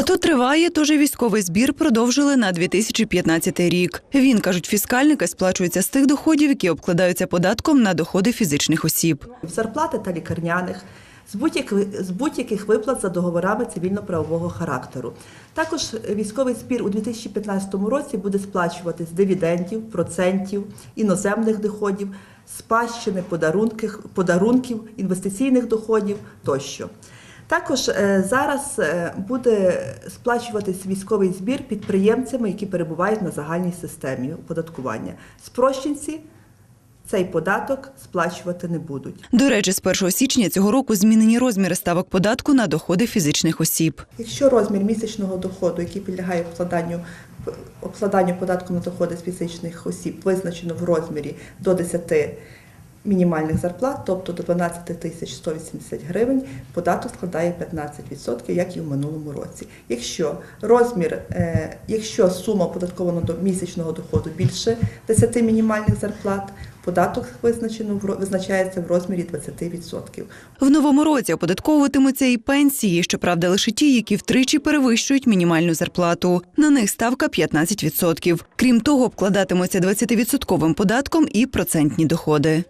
А то триває, тож військовий збір продовжили на 2015 рік. Він кажуть, фіскальники сплачується з тих доходів, які обкладаються податком на доходи фізичних осіб. зарплати та лікарняних, з будь-яких, будь-яких виплат за договорами цивільно-правового характеру. Також військовий збір у 2015 році буде сплачувати з дивідендів, процентів, іноземних доходів, спадщини, подарунків, подарунків, інвестиційних доходів тощо. Також е, зараз е, буде сплачуватись військовий збір підприємцями, які перебувають на загальній системі оподаткування. Спрощенці цей податок сплачувати не будуть. До речі, з 1 січня цього року змінені розміри ставок податку на доходи фізичних осіб. Якщо розмір місячного доходу, який підлягає обкладанню, обкладанню податку на доходи з фізичних осіб, визначено в розмірі до 10 мінімальних зарплат, тобто до 12 тисяч 180 гривень, податок складає 15%, як і в минулому році. Якщо розмір, е, якщо сума оподаткованого до місячного доходу більше 10 мінімальних зарплат, податок визначено визначається в розмірі 20%. В новому році оподатковуватимуться і пенсії, щоправда, лише ті, які втричі перевищують мінімальну зарплату. На них ставка 15%. Крім того, обкладатимуться 20-відсотковим податком і процентні доходи.